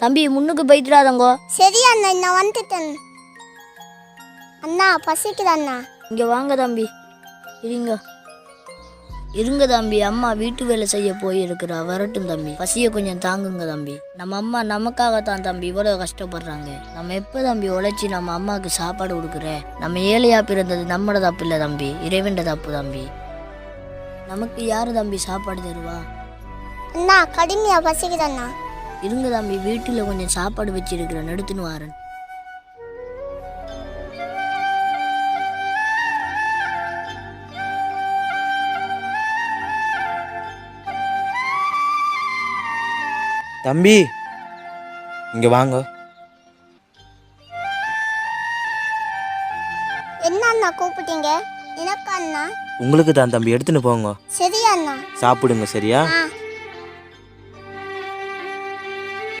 தம்பி முன்னுக்கு போய்த்துடாதங்கோ சரி அண்ணா நான் வந்துட்டேன். அண்ணா பசிக்குது அண்ணா? இங்கே வாங்க தம்பி. இருங்க. இருங்க தம்பி அம்மா வீட்டு வேலை செய்ய போயிருக்கிறா. வரட்டும் தம்பி. பசியை கொஞ்சம் தாங்குங்க தம்பி. நம்ம அம்மா நமக்காகத்தான் தம்பி இவ்வளோ கஷ்டப்படுறாங்க. நம்ம எப்போ தம்பி உழைச்சி நம்ம அம்மாவுக்கு சாப்பாடு கொடுக்குற? நம்ம ஏழையா பிறந்தது நம்மளோட தப்பு இல்லை தம்பி. இறைவன்ட தப்பு தம்பி. நமக்கு யார் தம்பி சாப்பாடு தருவா? அண்ணா கடுமையா பசிக்குது அண்ணா? இருங்க தம்பி வீட்டில் கொஞ்சம் சாப்பாடு வச்சிருக்கிறேன். எடுத்துன்னு வரேன். தம்பி இங்க வாங்க. என்ன அண்ணா கூப்பிட்டீங்க? எனக்கு அண்ணா. உங்களுக்கு தான் தம்பி எடுத்துன்னு போங்க. சரி அண்ணா. சாப்பிடுங்க சரியா?